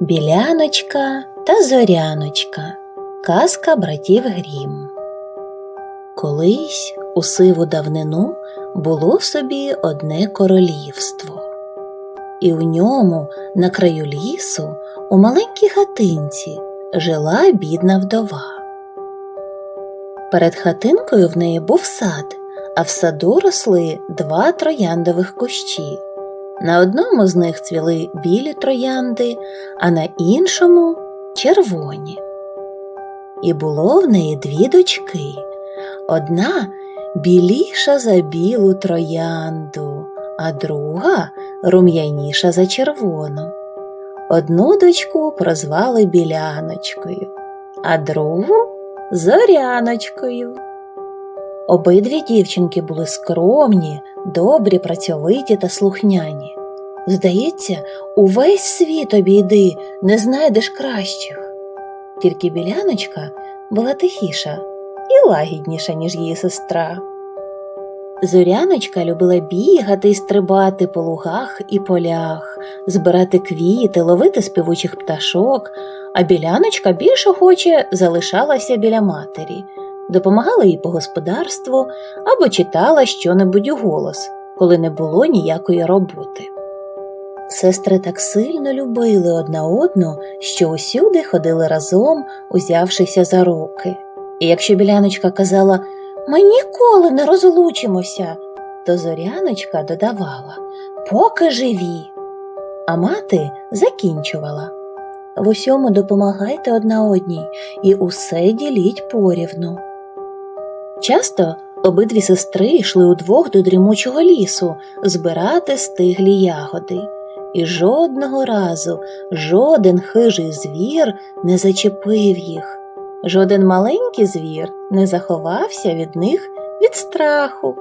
Біляночка та зоряночка. Казка братів Грім. Колись у сиву давнину було собі одне королівство, і в ньому, на краю лісу, у маленькій хатинці, жила бідна вдова. Перед хатинкою в неї був сад, а в саду росли два трояндових кущі. На одному з них цвіли білі троянди, а на іншому червоні. І було в неї дві дочки. Одна біліша за білу троянду, а друга рум'яніша за червону. Одну дочку прозвали біляночкою, а другу зоряночкою. Обидві дівчинки були скромні, добрі, працьовиті та слухняні. Здається, увесь світ обійди, не знайдеш кращих. Тільки біляночка була тихіша і лагідніша, ніж її сестра. Зоряночка любила бігати і стрибати по лугах і полях, збирати квіти, ловити співучих пташок, а біляночка більш охоче залишалася біля матері, допомагала їй по господарству або читала щонебудь у голос, коли не було ніякої роботи. Сестри так сильно любили одна одну, що усюди ходили разом, узявшися за руки. І якщо біляночка казала ми ніколи не розлучимося, то зоряночка додавала поки живі. А мати закінчувала в усьому допомагайте одна одній і усе діліть порівну. Часто обидві сестри йшли удвох до дрімучого лісу збирати стиглі ягоди, і жодного разу жоден хижий звір не зачепив їх, жоден маленький звір не заховався від них від страху.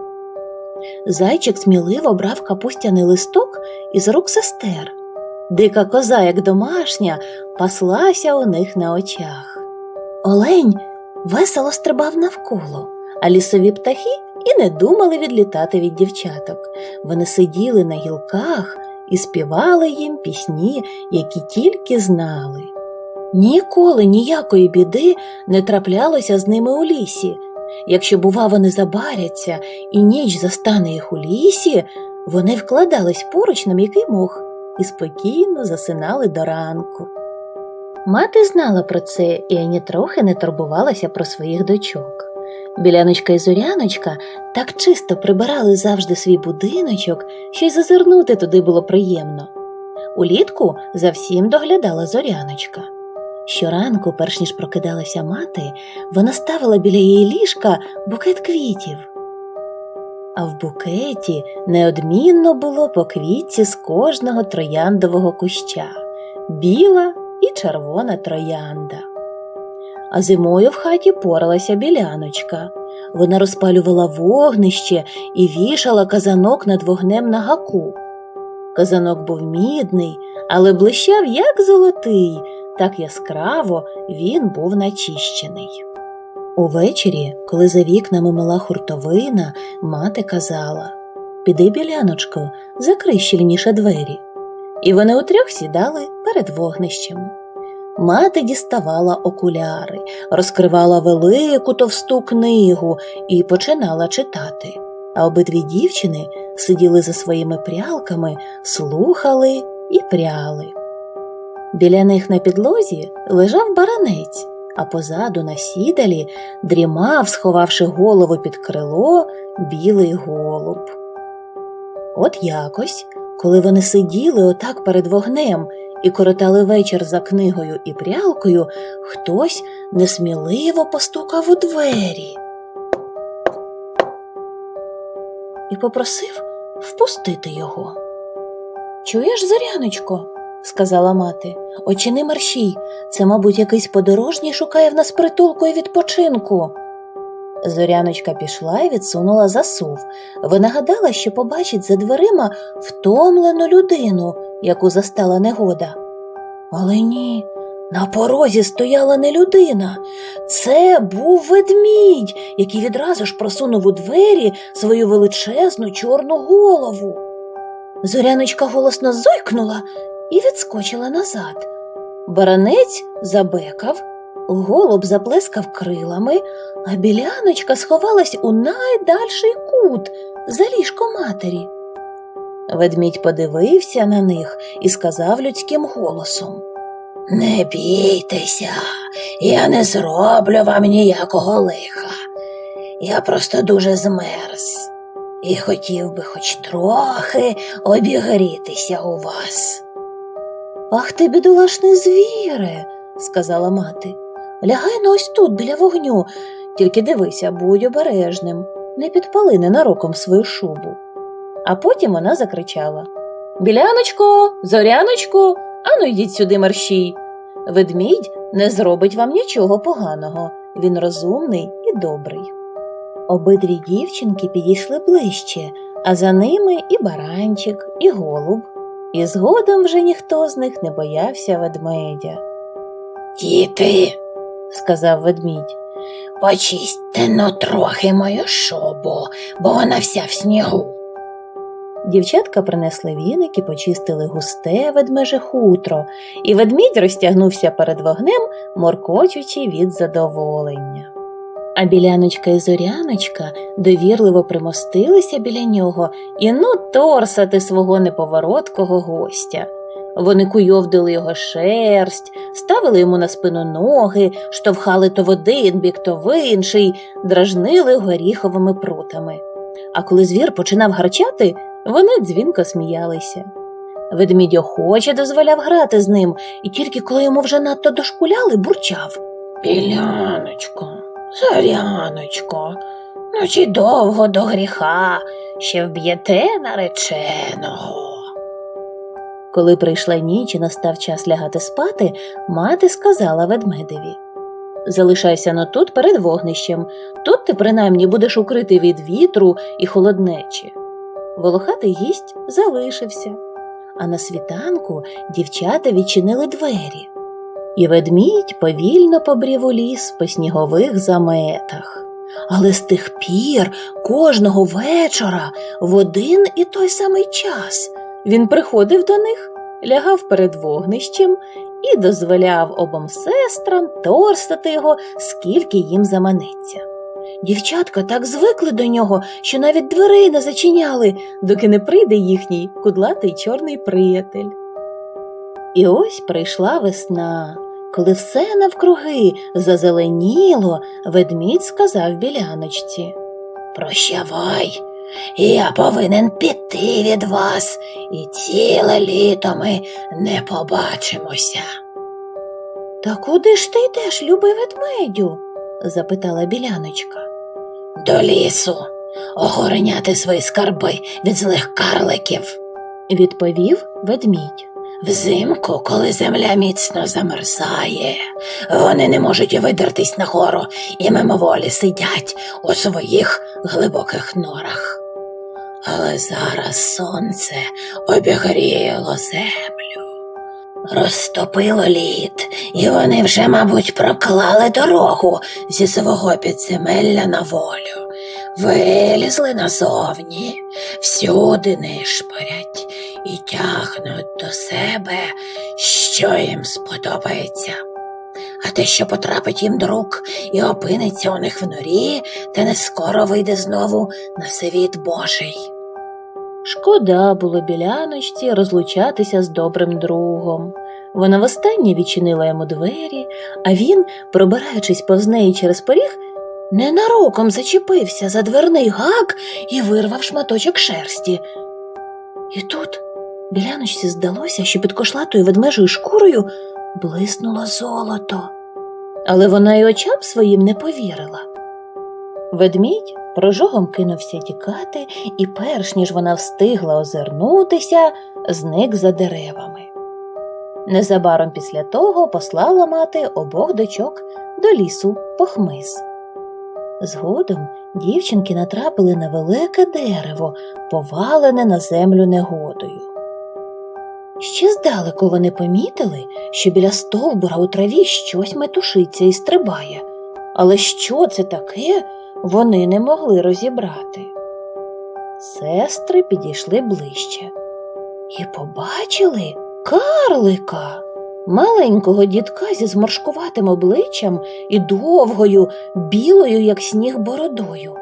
Зайчик сміливо брав капустяний листок із рук сестер. Дика коза, як домашня, паслася у них на очах. Олень весело стрибав навколо, а лісові птахи і не думали відлітати від дівчаток. Вони сиділи на гілках і співали їм пісні, які тільки знали. Ніколи ніякої біди не траплялося з ними у лісі. Якщо, бува, вони забаряться і ніч застане їх у лісі, вони вкладались поруч на м'який мох і спокійно засинали до ранку. Мати знала про це і ані трохи не турбувалася про своїх дочок. Біляночка і зоряночка так чисто прибирали завжди свій будиночок, що й зазирнути туди було приємно. Улітку за всім доглядала зоряночка. Щоранку, перш ніж прокидалася мати, вона ставила біля її ліжка букет квітів. А в букеті неодмінно було по квітці з кожного трояндового куща біла і червона троянда. А зимою в хаті поралася біляночка. Вона розпалювала вогнище і вішала казанок над вогнем на гаку. Казанок був мідний, але блищав як золотий, так яскраво він був начищений. Увечері, коли за вікнами мила хуртовина, мати казала Піди, біляночко, закрий щільніше двері. І вони утрьох сідали перед вогнищем. Мати діставала окуляри, розкривала велику товсту книгу і починала читати. А обидві дівчини сиділи за своїми прялками, слухали і пряли. Біля них на підлозі лежав баранець, а позаду на сідалі дрімав, сховавши голову під крило, білий голуб. От якось, коли вони сиділи отак перед вогнем і коротали вечір за книгою і прялкою, хтось несміливо постукав у двері і попросив впустити його. Чуєш, Зоряночко? сказала мати, очі мерщій, це, мабуть, якийсь подорожній шукає в нас притулку і відпочинку. Зоряночка пішла і відсунула засув. Вона гадала, що побачить за дверима втомлену людину, яку застала негода. Але ні, на порозі стояла не людина. Це був ведмідь, який відразу ж просунув у двері свою величезну чорну голову. Зоряночка голосно зойкнула і відскочила назад. Баранець забекав, голуб заплескав крилами, а біляночка сховалась у найдальший кут за ліжко матері. Ведмідь подивився на них і сказав людським голосом Не бійтеся, я не зроблю вам ніякого лиха. Я просто дуже змерз і хотів би хоч трохи обігрітися у вас. Ах ти, бідолашний звіре, сказала мати. Лягай ну ось тут, біля вогню, тільки дивися, будь обережним, не підпали ненароком свою шубу. А потім вона закричала Біляночко, зоряночко, ану йдіть сюди мерщій. Ведмідь не зробить вам нічого поганого, він розумний і добрий. Обидві дівчинки підійшли ближче, а за ними і баранчик, і голуб, і згодом вже ніхто з них не боявся ведмедя. Діти, сказав ведмідь, почистьте но трохи мою шубу, бо вона вся в снігу. Дівчатка принесли віник і почистили густе ведмеже хутро, і ведмідь розтягнувся перед вогнем, моркочучи від задоволення. А біляночка і зоряночка довірливо примостилися біля нього і ну торсати свого неповороткого гостя. Вони куйовдили його шерсть, ставили йому на спину ноги, штовхали то в один бік, то в інший, дражнили горіховими прутами. А коли звір починав гарчати, вони дзвінко сміялися. Ведмідь охоче дозволяв грати з ним, і тільки коли йому вже надто дошкуляли, бурчав. Біляночко, зоряночко, ну чи довго до гріха ще вб'єте нареченого. Коли прийшла ніч і настав час лягати спати, мати сказала ведмедеві Залишайся но тут перед вогнищем, тут ти принаймні будеш укритий від вітру і холоднечі. Волохатий гість залишився, а на світанку дівчата відчинили двері, і ведмідь повільно побрів у ліс по снігових заметах. Але з тих пір кожного вечора в один і той самий час він приходив до них, лягав перед вогнищем і дозволяв обом сестрам торстати його, скільки їм заманеться. Дівчатка так звикли до нього, що навіть дверей не зачиняли, доки не прийде їхній кудлатий чорний приятель. І ось прийшла весна. Коли все навкруги зазеленіло, ведмідь сказав біляночці Прощавай, я повинен піти від вас, і ціле літо ми не побачимося. Та куди ж ти йдеш, любий ведмедю? запитала біляночка. До лісу, охороняти свої скарби від злих карликів, відповів ведмідь. Взимку, коли земля міцно замерзає, вони не можуть видертись нагору і мимоволі сидять у своїх глибоких норах. Але зараз сонце обігріло землю, розтопило лід, і вони вже, мабуть, проклали дорогу зі свого підземелля на волю, вилізли назовні, всюди нишпорять і тягнуть до себе, що їм сподобається. А те, що потрапить їм до рук і опиниться у них в норі, те не скоро вийде знову на світ Божий. Шкода було біляночці розлучатися з добрим другом. Вона востаннє відчинила йому двері, а він, пробираючись повз неї через поріг, ненароком зачепився за дверний гак і вирвав шматочок шерсті. І тут біляночці здалося, що під кошлатою ведмежою шкурою блиснуло золото. Але вона й очам своїм не повірила. Ведмідь прожогом кинувся тікати, і перш ніж вона встигла озирнутися, зник за деревами. Незабаром після того послала мати обох дочок до лісу по хмиз. Згодом дівчинки натрапили на велике дерево, повалене на землю негодою. Ще здалеку вони помітили, що біля стовбура у траві щось метушиться і стрибає, але що це таке, вони не могли розібрати. Сестри підійшли ближче і побачили карлика. маленького дідка зі зморшкуватим обличчям і довгою, білою, як сніг, бородою.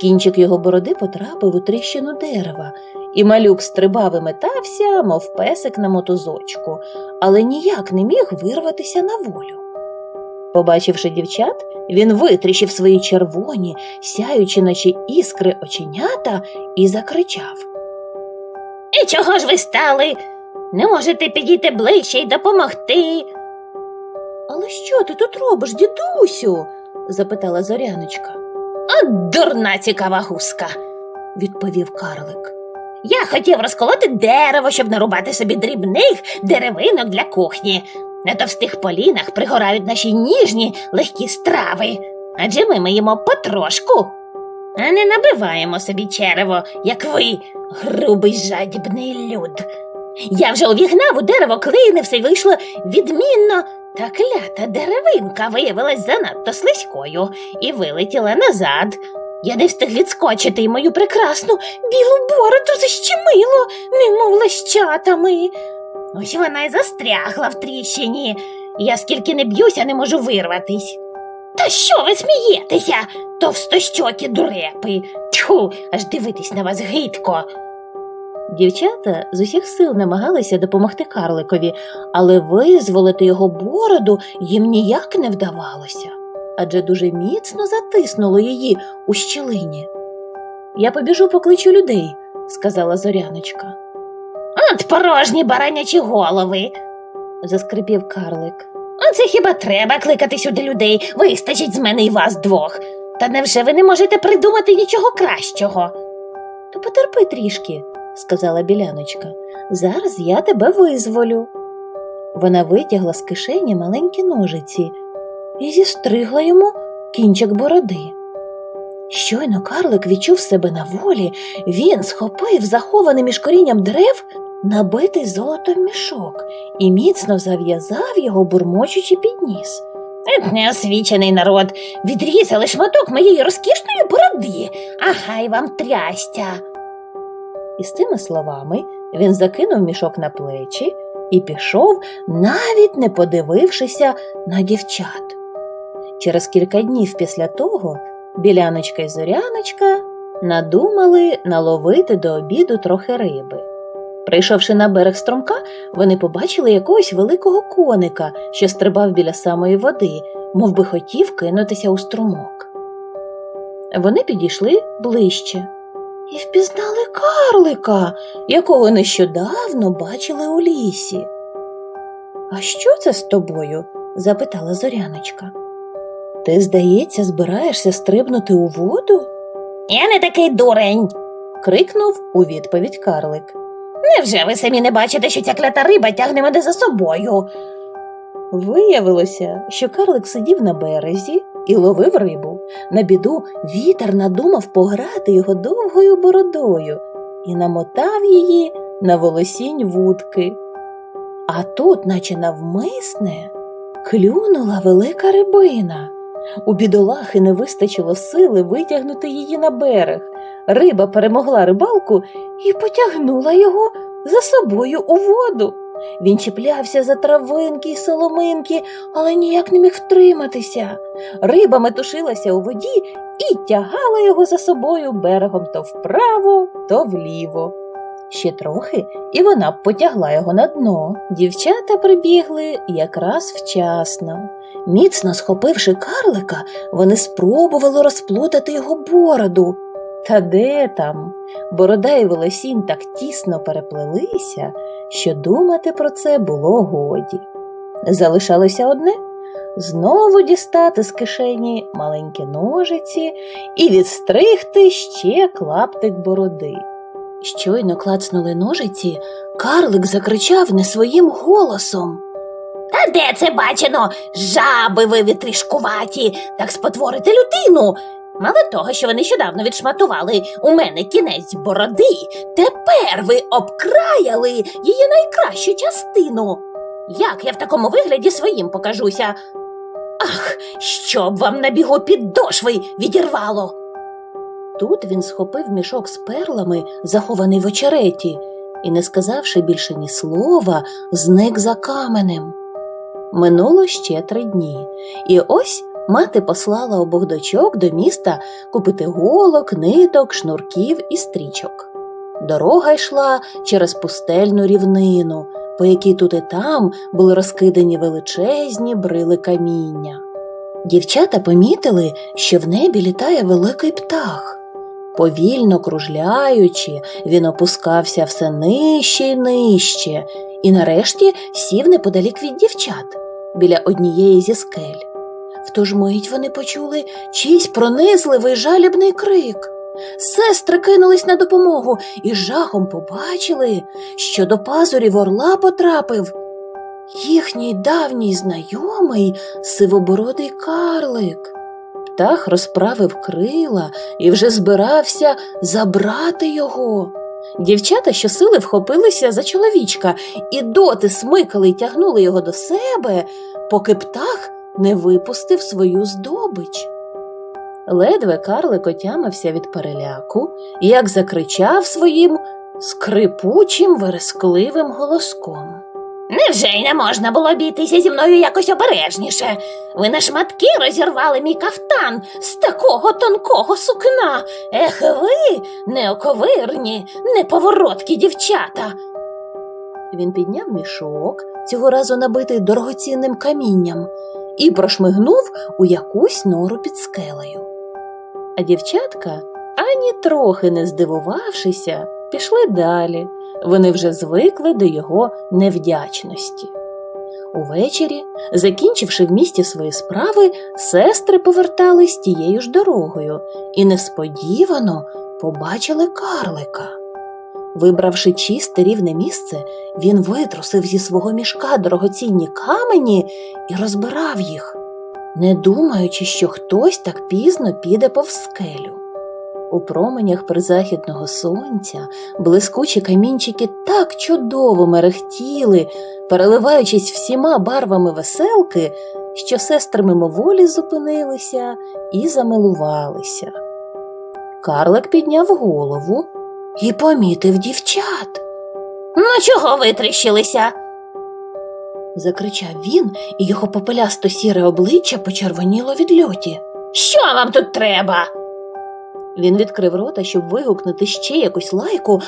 Кінчик його бороди потрапив у тріщину дерева, і малюк стрибав і метався, мов песик на мотузочку, але ніяк не міг вирватися на волю. Побачивши дівчат, він витріщив свої червоні, сяючи, наче іскри оченята, і закричав. І чого ж ви стали? Не можете підійти ближче й допомогти. Але що ти тут робиш, дідусю? запитала Зоряночка. От дурна цікава гуска. Відповів карлик. Я хотів розколоти дерево, щоб нарубати собі дрібних деревинок для кухні. На товстих полінах пригорають наші ніжні легкі страви, адже ми миємо потрошку, а не набиваємо собі черево, як ви, грубий жадібний люд. Я вже увігнав у дерево клини, все вийшло відмінно, та клята деревинка виявилась занадто слизькою і вилетіла назад. Я не встиг відскочити й мою прекрасну білу бороду защемило, немов лещатами. Ось вона й застрягла в тріщині. Я скільки не б'юся, не можу вирватись. Та що ви смієтеся, товстощокі дурепи? Тьху, аж дивитись на вас гидко. Дівчата з усіх сил намагалися допомогти карликові, але визволити його бороду їм ніяк не вдавалося, адже дуже міцно затиснуло її у щілині. Я побіжу покличу людей, сказала Зоряночка. От порожні баранячі голови. Заскрипів карлик. Оце хіба треба кликати сюди людей? Вистачить з мене і вас двох. Та невже ви не можете придумати нічого кращого? То потерпи трішки, сказала біляночка. Зараз я тебе визволю. Вона витягла з кишені маленькі ножиці і зістригла йому кінчик бороди. Щойно карлик відчув себе на волі, він схопив захований між корінням дерев набитий золотом мішок і міцно зав'язав його, бурмочучи підніс. Ет, неосвічений народ, відрізали шматок моєї розкішної бороди, а хай вам трястя. І з цими словами він закинув мішок на плечі і пішов, навіть не подивившися на дівчат. Через кілька днів після того біляночка і зоряночка надумали наловити до обіду трохи риби. Прийшовши на берег струмка, вони побачили якогось великого коника, що стрибав біля самої води, мов би хотів кинутися у струмок. Вони підійшли ближче і впізнали карлика, якого нещодавно бачили у лісі. А що це з тобою? запитала зоряночка. Ти, здається, збираєшся стрибнути у воду? Я не такий дурень. крикнув у відповідь карлик. Невже ви самі не бачите, що ця клята риба тягне мене за собою? Виявилося, що карлик сидів на березі і ловив рибу. На біду вітер надумав пограти його довгою бородою і намотав її на волосінь вудки. А тут, наче навмисне, клюнула велика рибина. У бідолахи не вистачило сили витягнути її на берег. Риба перемогла рибалку і потягнула його за собою у воду. Він чіплявся за травинки й соломинки, але ніяк не міг втриматися. Риба метушилася у воді і тягала його за собою берегом то вправо, то вліво. Ще трохи, і вона б потягла його на дно. Дівчата прибігли якраз вчасно. Міцно схопивши карлика, вони спробували розплутати його бороду. Та де там? Борода і волосінь так тісно переплелися, що думати про це було годі. Залишалося одне знову дістати з кишені маленькі ножиці і відстригти ще клаптик бороди. Щойно клацнули ножиці, карлик закричав не своїм голосом. Та де це бачено? Жаби ви вітрішкуваті, так спотворите людину. Мало того, що ви нещодавно відшматували у мене кінець бороди, тепер ви обкраяли її найкращу частину. Як я в такому вигляді своїм покажуся? Ах, щоб вам на бігу підошви відірвало. Тут він схопив мішок з перлами, захований в очереті, і, не сказавши більше ні слова, зник за каменем. Минуло ще три дні, і ось мати послала обох дочок до міста купити голок, ниток, шнурків і стрічок. Дорога йшла через пустельну рівнину, по якій тут і там були розкидані величезні брили каміння. Дівчата помітили, що в небі літає великий птах. Повільно кружляючи, він опускався все нижче й нижче, і нарешті сів неподалік від дівчат біля однієї зі скель. В ту ж мить вони почули чийсь пронизливий жалібний крик. Сестри кинулись на допомогу і жахом побачили, що до пазурів орла потрапив їхній давній знайомий сивобородий карлик. Птах розправив крила і вже збирався забрати його. Дівчата щосили вхопилися за чоловічка і доти смикали й тягнули його до себе, поки птах не випустив свою здобич. Ледве карлик отямився від переляку, як закричав своїм скрипучим верескливим голоском. Невже й не можна було бітися зі мною якось обережніше? Ви на шматки розірвали мій кафтан з такого тонкого сукна. Ех ви, неоковирні, неповороткі дівчата. Він підняв мішок, цього разу набитий дорогоцінним камінням, і прошмигнув у якусь нору під скелею. А дівчатка, ані трохи не здивувавшися, пішли далі. Вони вже звикли до його невдячності. Увечері, закінчивши в місті свої справи, сестри повертались тією ж дорогою і несподівано побачили карлика. Вибравши чисте рівне місце, він витрусив зі свого мішка дорогоцінні камені і розбирав їх, не думаючи, що хтось так пізно піде повз скелю. У променях призахідного сонця блискучі камінчики так чудово мерехтіли, переливаючись всіма барвами веселки, що сестри мимоволі зупинилися і замилувалися. Карлик підняв голову і помітив дівчат. Ну чого витріщилися? Закричав він, і його попелясто сіре обличчя почервоніло від льоті. Що вам тут треба? Він відкрив рота, щоб вигукнути ще якусь лайку,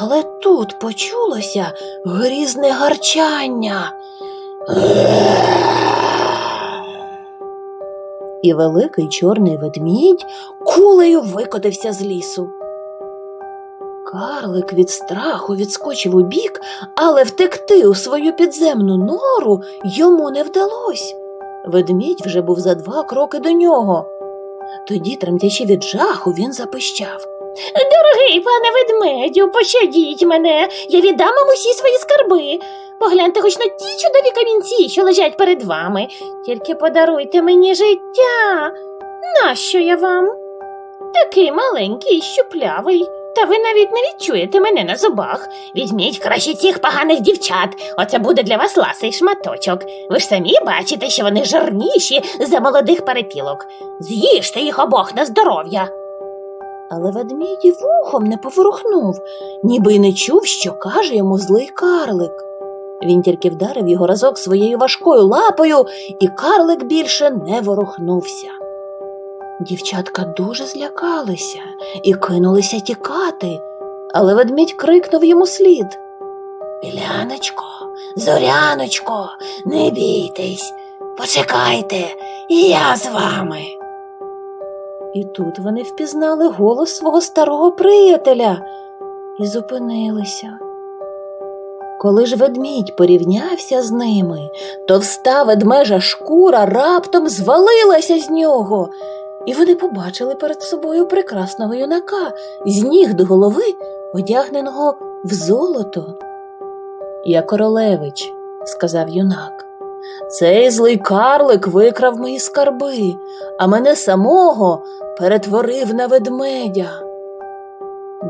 але тут почулося грізне гарчання. І великий чорний ведмідь кулею викотився з лісу. Карлик від страху відскочив у бік, але втекти у свою підземну нору йому не вдалося. Ведмідь вже був за два кроки до нього. Тоді, тремтячи від жаху, він запищав. Дорогий пане ведмедю, пощадіть мене, я віддам вам усі свої скарби. Погляньте хоч на ті чудові камінці, що лежать перед вами. Тільки подаруйте мені життя. Нащо я вам? Такий маленький, щуплявий. Та ви навіть не відчуєте мене на зубах. Візьміть краще цих поганих дівчат. Оце буде для вас ласий шматочок. Ви ж самі бачите, що вони жирніші за молодих перепілок. З'їжте їх обох на здоров'я. Але ведмідь вухом не поворухнув, ніби й не чув, що каже йому злий карлик. Він тільки вдарив його разок своєю важкою лапою, і карлик більше не ворухнувся. Дівчатка дуже злякалися і кинулися тікати, але ведмідь крикнув йому слід. Біляночко, зоряночко, не бійтесь, почекайте, і я з вами. І тут вони впізнали голос свого старого приятеля і зупинилися. Коли ж ведмідь порівнявся з ними, товста ведмежа шкура раптом звалилася з нього, і вони побачили перед собою прекрасного юнака з ніг до голови, одягненого в золото. Я королевич, сказав юнак. Цей злий карлик викрав мої скарби, а мене самого перетворив на ведмедя.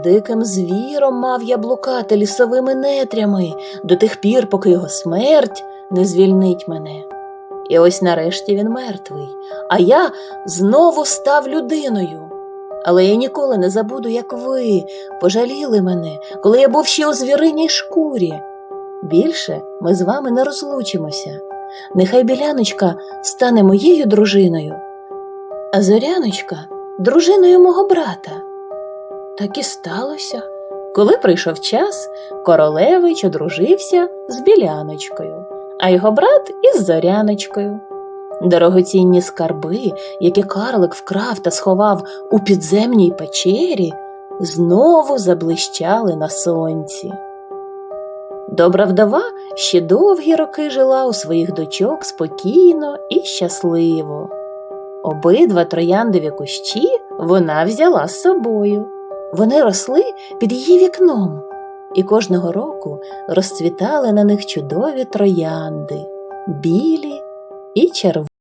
Диким звіром мав я блукати лісовими нетрями до тих пір, поки його смерть не звільнить мене. І ось нарешті він мертвий, а я знову став людиною. Але я ніколи не забуду, як ви пожаліли мене, коли я був ще у звіриній шкурі. Більше ми з вами не розлучимося. нехай біляночка стане моєю дружиною, а зоряночка дружиною мого брата. Так і сталося. Коли прийшов час, королевич одружився з біляночкою, а його брат із зоряночкою. Дорогоцінні скарби, які карлик вкрав та сховав у підземній печері, знову заблищали на сонці. Добра вдова ще довгі роки жила у своїх дочок спокійно і щасливо. Обидва трояндові кущі вона взяла з собою. Вони росли під її вікном, і кожного року розцвітали на них чудові троянди, білі і червоні.